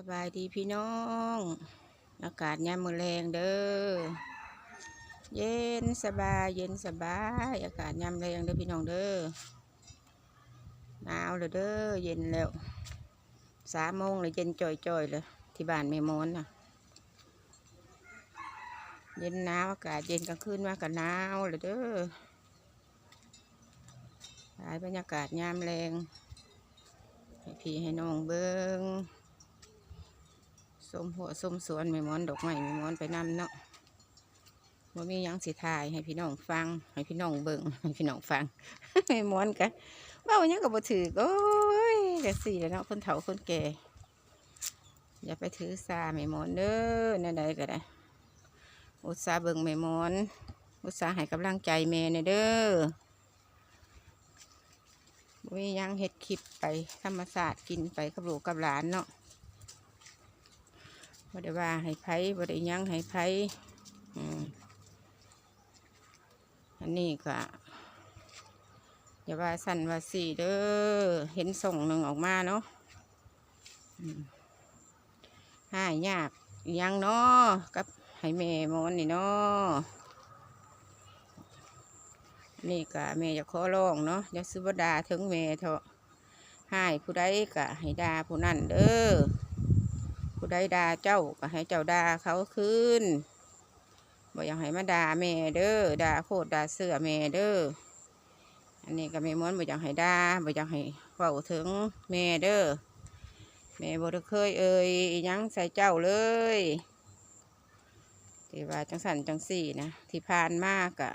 สบายดีพี่น้อง อากาศยามมือแรงเด้อเย็นสบายเย็นสบาย อากาศยามแรงเด้อพี่น้องเด้อหนาวเลยเด้อเย็นแล้วสามโมงเลยเย็นจ่อยๆเลยที่บ้านแม่มอนน่ะเย็นหนาวอากาศเย็นกลางคืนมาก็หนาวเลยเด้อหลายบรรยากาศยามแรงให้พี่ให้น้องเบิ้ง ส้มหัวส้มสวนไม่ม้อนดอกไม้ไม่ม้อนไปนำเนาะว่ามียังสิทายให้พี่น้องฟัง ให้พี่น้องเบิงให้พี่น้องฟังไม่ม้อนกันว่าหยังกับบ่ถือโอ้ยกะสี่แล้วเนาะคนเฒ่าคนแก่อย่าไปถือสาไม่ม้อนเด้อนั่นใดก็ได้อุตสาเบิงไม่ม้อนอุตสาให้กำลังใจแม่เนี่ยเด้อบ่มียังเฮ็ดคลิปไปธรรมศาสตร์กินไปกับลูกกับหลานเนาะ บ่ได้ว่าให้ไผบ่ได้ยังให้ไผอันนี้ก็อย่าว่าสั่นว่าสี่เด้อเห็นส่งหนึ่งออกมาเนาะอืมหายากยังเนาะกับให้แม่หมอนนี่เนาะนี่กะแม่จะขอร้องเนาะอย่าซื้อบดาถึงแม่เถอะให้ผู้ใดกะให้ดาผู้นั่นเด้อ ผู้ใดด่าเจ้าก็ให้เจ้าด่าเขาคืนบ่อยากให้มาด่าแม่เด้อด่าโคตรด่าเสือแม่เด้ออันนี้ก็แม่ม้วนบ่อยากให้ด่าบ่อยากให้เฝ้าถึงแม่เด้อแม่บ่เคยเอ่ยยังใส่เจ้าเลยที่ว่าจังสันจังสี่นะที่ผ่านมากอะ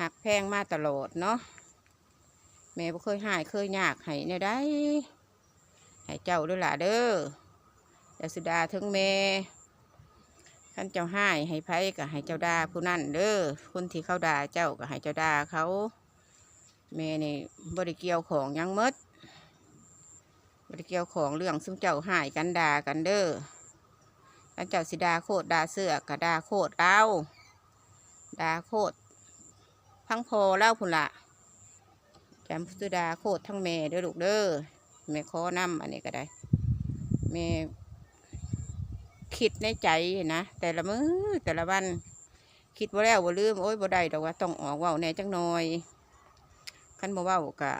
หักแพงมาตลอดเนาะแม่บ่เคยหายเคยยากให้แนวได้ให้เจ้าด้วยล่ะเด้อ อย่าสุดาถึงแม่ขันเจ้าหายให้ไผก็ให้เจ้าดาผู้นั่นเด้อคนที่เขาด่าเจ้าก็ให้เจ้าดาเขาแม่นี่บริเกี่ยวของยังมดบริเกี่ยวของเรื่องซึ่งเจ้าหายกันด่ากันเด้อขันเจ้าสิดาโคตรดาเสือก็ด่าโคตรเอาดาโคตรทั้งพอเล่าพุ่นละแจำพุทธดาโคตรทั้งแม่เด้อลูกเด้อแม่ขอนำอันนี้ก็ได้แม่ คิดในใจนะแต่ละมือ้อแต่ละวันคิดว่าแล้วว่าลืมโอ้ยบ่ได้ดอกว่าต้องออกว่าแน่จังหน่อยคันบ่ว้ากะ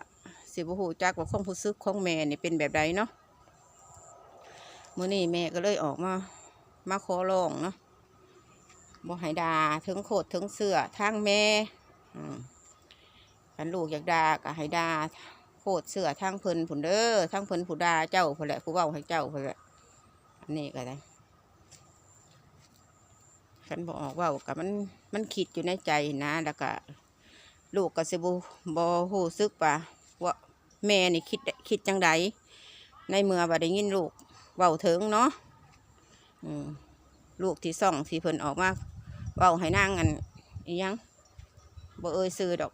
สิบหูจักว่าความรู้สึกของแม่นี่เป็นแบบใดเนาะมื้อนี้แม่ก็เลยออกมามาขอร้องเนาะบ่ให้ดาถึงโคตรถึงเสื้อทางแม่อืมคันลูกอยากดาก็ให้ดาโคตรเสื้อทางเพิ่นผุนเด้อทางเพิ่นผู้ดาเจ้าผู้นแหละผู้เว้าให้เจ้าผู้นแหละอันนี้ก็ได้ คันบอกออกว่ากับมันมันคิดอยู่ในใจนะ แล้วก็ลูกก็สิบุบ่ฮู้ซึกว่าว่าแม่นี่คิดคิดจังใดในเมื่อบ่ได้ยินลูกเว้าถึงเนาะลูกที่ส่องที่เพิ่นออกมาเว้าให้นางกันอียังบ่เอ่ยซื้อดอก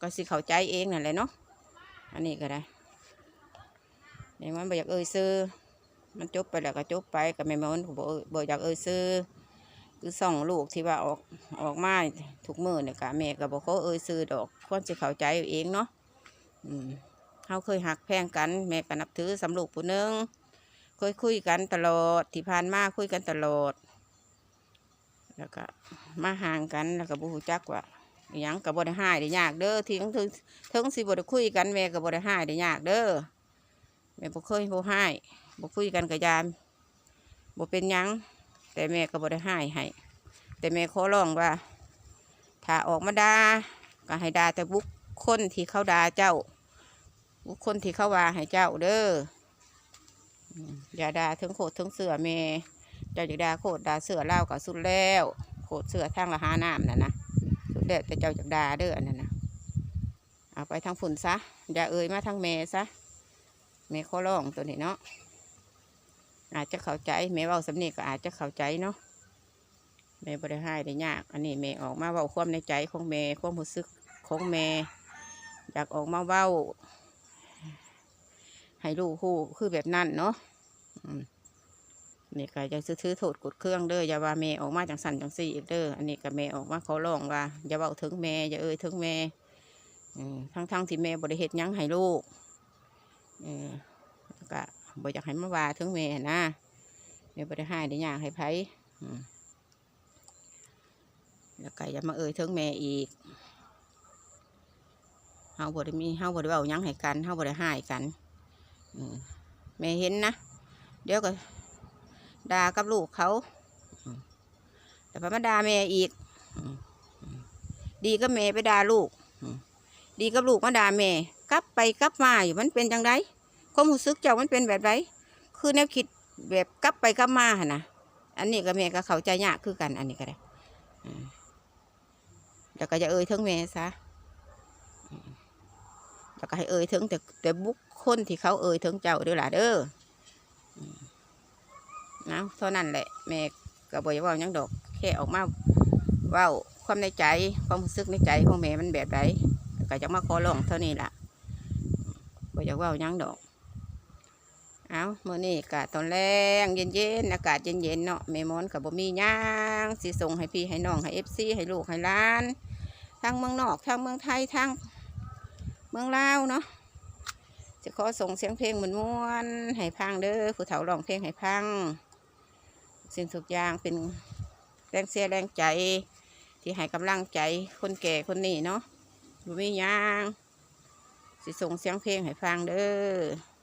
ก็สิเข้าใจเองนั่นแหละเนาะอันนี้ก็ได้ในมันบ่อยากเอ่ยซื้อมันจบไปแล้วก็จบไปก็ไม่มันบ่เอ่ยบ่อยากเอ่ยซื้อ คือส่องลูกที่ว่าออกออกมาทุกมือเนี่ยกะแม่ก็บ่ขอเอ่ยซื้อดอกควรสิเข้าใจเองเนาะอืมเฮาเคยหักแพงกัน แม่ก็นับถือสำลูกผู้นึงเคยคุยกันตลอดที่ผ่านมาคุยกันตลอด แล้วก็มาห่างกันแล้วก็บรูจักว่าอิหยังกับบได้หายได้ยากเด้อทิ้งถึงถึงสิบได้คุยกันแม่กับบได้หายได้ยากเด้อแม่บ่เคยบ่หายบ่คุยกันกับยามบ่เป็นยัง แต่แม่ก็บ่ได้หายให้แต่แม่ขอร้องว่า ถ้าออกมาด่าก็ให้ด่าแต่บุคคลที่เขาด่าเจ้า บุคคลที่เขาว่าให้เจ้าเด้ออย่าด่าถึงโคตรถึงเสือแม่เจ้าจะด่าโคตรด่าเสือเล่ากับสุดแล้วโคตรเสือทางละหาน้ำน่ะนะสุดแล้วแต่เจ้าจะด่าเด้ออันนั้นนะเอาไปทางฝุ่นซะอย่าเอ่ยมาทางแม่ซะแม่ขอร้องตัวนี้เนาะ อาจจะเข้าใจแม่เว้าสำเนียงก็อาจจะเข้าใจเนาะแม่บริหายได้ยาก อันนี้แม่ออกมาเว้าความในใจของแม่ความรู้สึกของแม่อยากออกมาเว้า ให้ลูกฮู้คือแบบนั้นเนาะอืมนี่ก็จะซื้อโทษกดเครื่องเด้ออย่าว่าแม่ออกมาจังสันจังสี่อีกเด้ออันนี้ก็แม่ออกมาขอร้องว่าอย่าเบาถึงแม่อย่าเอ่ยถึงแม่ทั้งทั้งที่แม่บริเหตุยังให้ลูกออแล้วก็ บ่อยากให้มาว่าถึงแม่นะแม่บ่ได้ให้ได้ยากให้ไผแล้วไก็อย่ามาเอ่ยถึงแม่อีกเฮาบ่ได้มีเฮาบ่ได้เว้าหยังให้กันเฮาบ่ได้ให้กันอืแม่เห็นนะเดี๋ยวก็ด่ากับลูกเขาแต่พอมาด่าแม่อีก ดีก็แม่ไปด่าลูก ดีกับลูกมาด่าแม่ กลับไปกลับมาอยู่มันเป็นจังได ความรู้สึกเจ้ามันเป็นแบบไรคือแนวคิดแบบกลับไปกลับมาหนนะอันนี้ก็แม่ก็เข้าใจยากคือกัน อันนี้ก็ได้แล้วก็จะเอ่ยถึงแม่ซะแล้วก็ให้เอ่ยถึงแต่แต่บุคคลที่เขาเอ่ยถึงเจ้าด้อล่ะเด้อนะเท่านั้นแหละแม่ก็บอกว่ายังดอกแค่ออกมาว่าความในใจความรู้สึกในใจของแม่มันแบบไรก็จะมาขอร้องเท่านี้ล่ะบอกอยว่ายังดอก เอาเมื่อนี้กะตอนแรงเย็นๆอากาศเย็นๆเนาะแม่มอนกับบ่มีย่างสิส่งให้พี่ให้น้องให้เอฟซีให้ลูกให้ล้านทางเมืองนอกทางเมืองไทยทางเมืองลาวเนาะจะขอส่งเสียงเพลงม่วนๆให้พังเด้อผู้เฒ่าร้องเพลงให้พังสิ่งทุกอย่างเป็นแรงเสียแรงใจ ที่ให้กำลังใจคนแก่คนนี้เนาะบ่มีหยางสิส่งเสียงเพลงให้ฟังเด้อ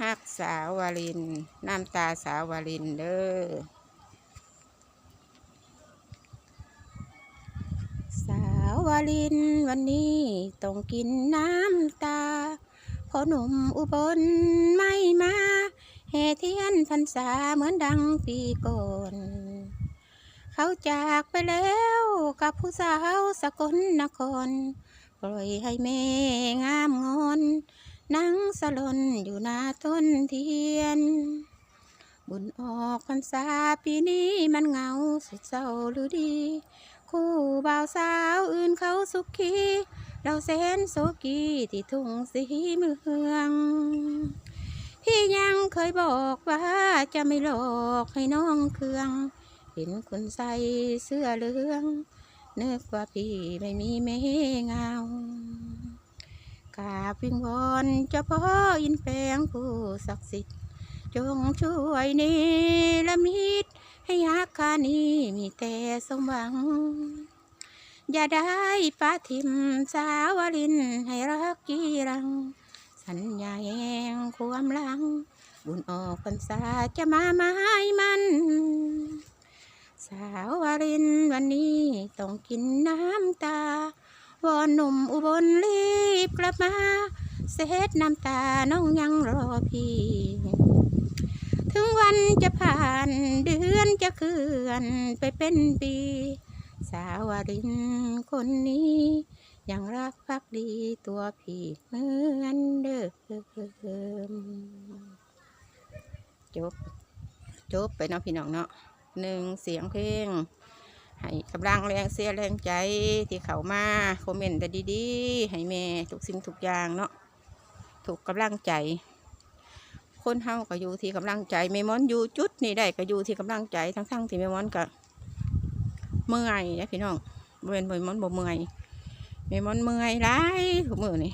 ฮักสาววาลิน น้ำตาสาววาลินเด้อสาววาลินวันนี้ต้องกินน้ำตาเพอหนุ่มอุบลไม่มาแห่เทียนพรรษาเหมือนดังปีก่อนเขาจากไปแล้วกับผู้สาวสกลนคร ปล่อยให้แม่งามงอน นั่งสลนอยู่หน้าต้นเทียน บุญออกพรรษาปีนี้มันเหงาสุดเศร้าหรือดี คู่บ่าวสาวอื่นเขาสุขีเราแสนโศกีที่ทุ่งสีเมืองพี่ยังเคยบอกว่าจะไม่หลอกให้น้องเครื่อง เห็นคนใส่เสื้อเหลืองนึกว่าพี่ไม่มีแม่งาาบวิงวอนเจ้าพ่ออินแปลงผู้ศักดิ์สิทธิ์จงช่วยเนรมิตให้ฮักคานี้มีแต่สมหวัง อย่าได้ปาทิมสาวลินให้รักกีรัง สัญญาแห่งความลัง บุญออกพรรษาจะมาไม้มัน สาววารินวันนี้ต้องกินน้ำตา วอนหนุ่มอุบลรีบกลับมา เสดน้ำตาน้องยังรอพี่ ถึงวันจะผ่านเดือนจะเคลื่อนไปเป็นปี สาววารินคนนี้ ยังรักพักดีตัวพี่เหมือนเดิม จบ จบไปเนาะพี่น้องเนาะหนึ่งเสียงเพลง ให้กำลังแรงเสียแรงใจที่เขามาคอมเมนต์แต่ดีๆ ให้แม่ทุกสิ่งทุกอย่างเนาะถูกกำลังใจ คนเฮาก็อยู่ที่กำลังใจแม่มอนอยู่จุดนี่ได้ก็อยู่ที่กำลังใจทั้งๆที่แม่มอนก็เมื่อยนะพี่น้องบ่เป็นแม่มอนบ่เมื่อยแม่มอนเมื่อยร้ายทุกมือนี่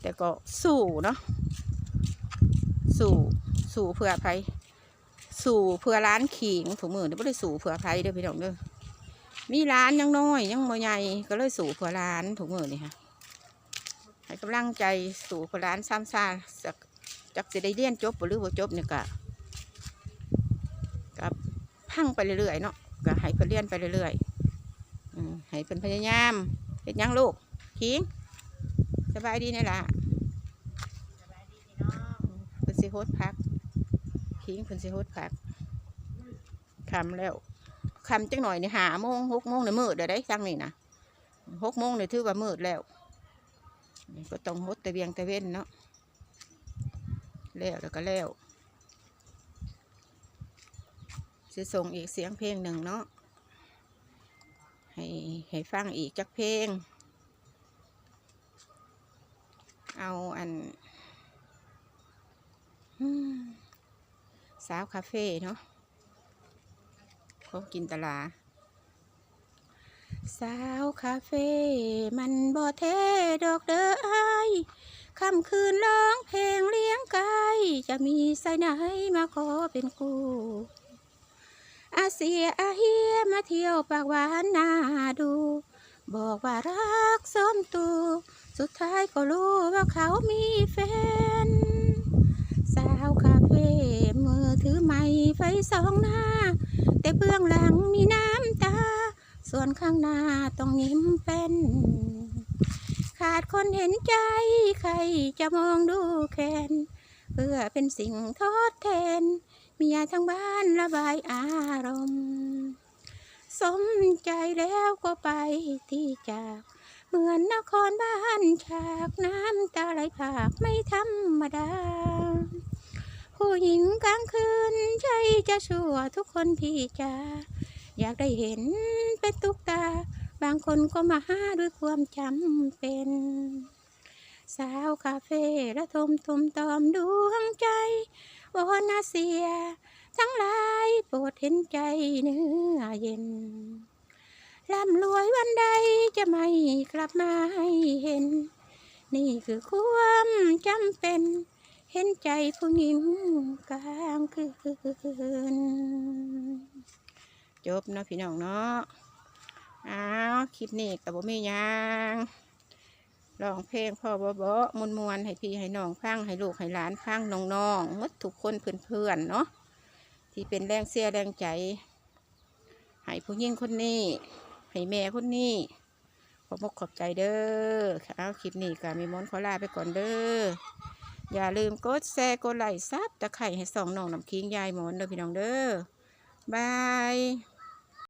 แต่ก็สู้เนาะสู้สู้เพื่อใครสู่เพื่อร้านขิงถุงมือเดี๋ยวไม่ได้สู่เพื่อใครเด้อพี่น้องเด้อ มีร้านยังน้อยยังบ่ใหญ่ก็เลยสู่เพื่อร้านถุงมือนี่ค่ะให้กำลังใจสู่เพื่อร้านซ้ำซาจักจักสิได้เรียนจบหรือบ่จบเนี่ยก็กับพังไปเรื่อยๆเนาะก็ให้เพิ่นเรียนไปเรื่อยๆอืมให้เพิ่นพยายามเฮ็ดหยังลูกขิงสบายดีนี่ยล่ะเพิ่นสิโฮดพักขิงเพิ่นสิฮดผักคำแล้ว คำจังหน่อยนี่หาโมงหกโมงในมืดเดี๋ยวได้จังนี่นะหกโมงเนี่ยถือว่ามืดแล้วก็ต้องฮดแต่เวียงแต่เว้นเนาะแล้วแล้วก็แล้วจะส่งอีกเสียงเพลงหนึ่งเนาะให้ให้ฟังอีกจักเพลง เอาอันสาวคาเฟ่เนาะ ของกินตลา สาวคาเฟ่มันบ่เทดอกเด้ออายค่ำคืนร้องเพลงเลี้ยงไก่จะมีสายไหนมาขอเป็นกูอาเซียอาเฮียมาเที่ยวปากหวานนาดู บอกว่ารักส้มตู สุดท้ายก็รู้ว่าเขามีแฟน สาวคาเฟ่มือถือ ไฟสองหน้า แต่เบื้องหลังมีน้ำตา ส่วนข้างหน้าต้องยิ้มเป็น ขาดคนเห็นใจ ใครจะมองดูแคนเพื่อเป็นสิ่งทดแทน เมียทั้งบ้านระบายอารมณ์ สมใจแล้วก็ไปที่จากเหมือนนครบ้านฉากน้ำตาไหลผากไม่ธรรมดา ผู้หญิงกลางคืนใช่จะชั่วทุกคนพี่จะอยากได้เห็นเป็นตุกตา บางคนก็มาหาด้วยความจำเป็น สาวคาเฟ่ระทมทุมตอมดวงใจวอนาเซีย ทั้งหลายโปรดเห็นใจเนื้อเย็นร่ำรวยวันใดจะไม่กลับมาให้เห็น นี่คือความจำเป็น ห็นใจผู้หญิงกลางคืน จบเนาะพี่น้องเนาะอ้าวคลิปนี้กับบ่มียังร้องเพลงพ่อบ่บ่มวนมวนๆให้พี่ให้น้องฟังให้ลูกให้หลานฟังน้องๆหมดทุกคนเพื่อนๆเนาะที่เป็นแรงเสียแรงใจให้ผู้หญิงคนนี้ให้แม่คนนี้ขอบมกขอบใจเด้อเอาคลิปนี้ก็มีมนขอลาไปก่อนเด้อ อย่าลืมกดแชร์กดไลค์ซับตะไคร่ให้สองน้องน้ำคิงยายหมอนเด้อพี่น้องเด้อบาย